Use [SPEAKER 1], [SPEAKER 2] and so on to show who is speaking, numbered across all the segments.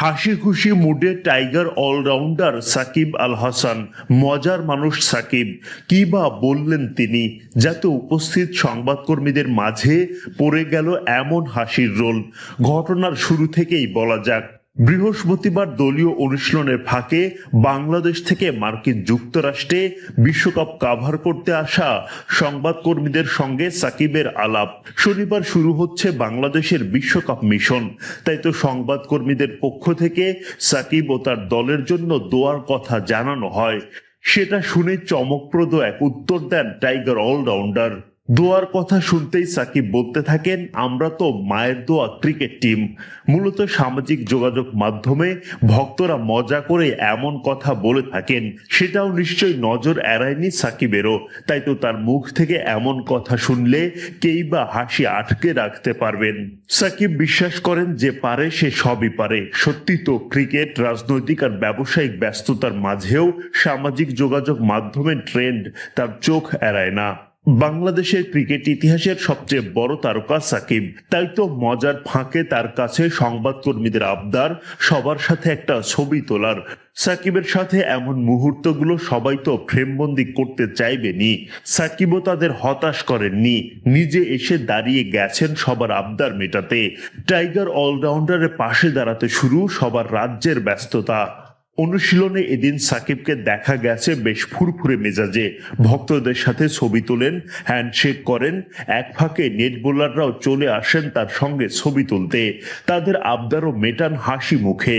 [SPEAKER 1] হাসি খুশি মুডে টাইগার অলরাউন্ডার সাকিব আল হাসান মজার মানুষ সাকিব। কি বা বললেন তিনি? যাতে উপস্থিত সংবাদকর্মীদের মাঝে পড়ে গেল এমন হাসির রোল। ঘটনার শুরু থেকেই বলা যাক। বৃহস্পতিবার দলীয় অনুশীলনের ফাঁকে বাংলাদেশ থেকে মার্কিন যুক্তরাষ্ট্রে বিশ্বকাপ কাভার করতে আসা সংবাদকর্মীদের সঙ্গে সাকিবের আলাপ। শনিবার শুরু হচ্ছে বাংলাদেশের বিশ্বকাপ মিশন। তাই তো সংবাদকর্মীদের পক্ষ থেকে সাকিব ও তার দলের জন্য দোয়ার কথা জানানো হয়। সেটা শুনে চমকপ্রদ এক উত্তর দেন টাইগার অলরাউন্ডার। দোয়ার কথা শুনতেই সাকিব বলতে থাকেন, আমরা তো মায়ের দোয়া ক্রিকেট টিম। মূলত সামাজিক যোগাযোগ মাধ্যমে ভক্তরা মজা করে এমন কথা বলে থাকেন। সেটাও নিশ্চয়ই নজর এড়ায়নি সাকিবেরও। তাই তো তার মুখ থেকে এমন কথা শুনলে কেই বা হাসি আটকে রাখতে পারবেন। সাকিব বিশ্বাস করেন যে পারে, সে সবই পারে। সত্যি তো ক্রিকেট, রাজনৈতিক আর ব্যবসায়িক ব্যস্ততার মাঝেও সামাজিক যোগাযোগ মাধ্যমের ট্রেন্ড, তার চোখ এড়ায় না। বাংলাদেশের ক্রিকেট ইতিহাসের সবচেয়ে বড় তারকা সাকিব। তাই তো মজার ফাঁকে তার কাছে সংবাদকর্মীদের আবদার, সবার সাথে একটা ছবি তোলার। সাকিবের সাথে এমন মুহূর্তগুলো সবাই তো ফ্রেমবন্দি করতে চাইবেনি। সাকিবও তাদের হতাশ করেননি। নিজে এসে দাঁড়িয়ে গেছেন সবার আবদার মেটাতে। টাইগার অলরাউন্ডারের পাশে দাঁড়াতে শুরু সবার রাজ্যের ব্যস্ততা। অনুশীলনে এদিন সাকিবকে দেখা গেছে বেশ ফুরফুরে মেজাজে। ভক্তদের সাথে ছবি তোলেন, হ্যান্ডশেক করেন, এক ফাঁকে নেট বোলাররাও চলে আসেন তার সঙ্গে ছবি তুলতে। তাদের আবদারও মেটান হাসি মুখে।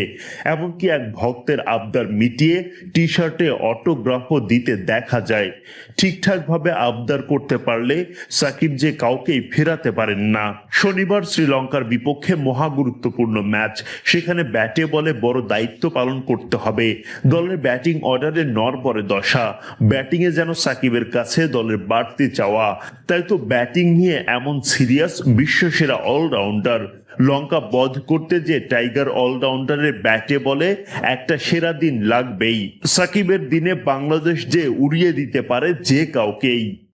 [SPEAKER 1] এমনকি এক ভক্তের আবদার মিটিয়ে টি শার্টে অটোগ্রাফও দিতে দেখা যায়। ঠিকঠাকভাবে আবদার করতে পারলে সাকিব যে কাউকেই ফেরাতে পারেন না। শনিবার শ্রীলঙ্কার বিপক্ষে মহা গুরুত্বপূর্ণ ম্যাচ। সেখানে ব্যাটে বলে বড় দায়িত্ব পালন করতে হবে। দলের ব্যাটিং অর্ডারে নরবরে দশা। ব্যাটিংয়ে যেন সাকিবের কাছে দলের বাড়তি চাওয়া। তাই তো ব্যাটিং নিয়ে এমন সিরিয়াস, বিশ্বসেরা অলরাউন্ডার। লঙ্কা বধ করতে যে টাইগার অলরাউন্ডারের ব্যাটে বলে, একটা সেরা দিন লাগবেই। সাকিবের দিনে বাংলাদেশ যে উড়িয়ে দিতে পারে যে কাউকেই।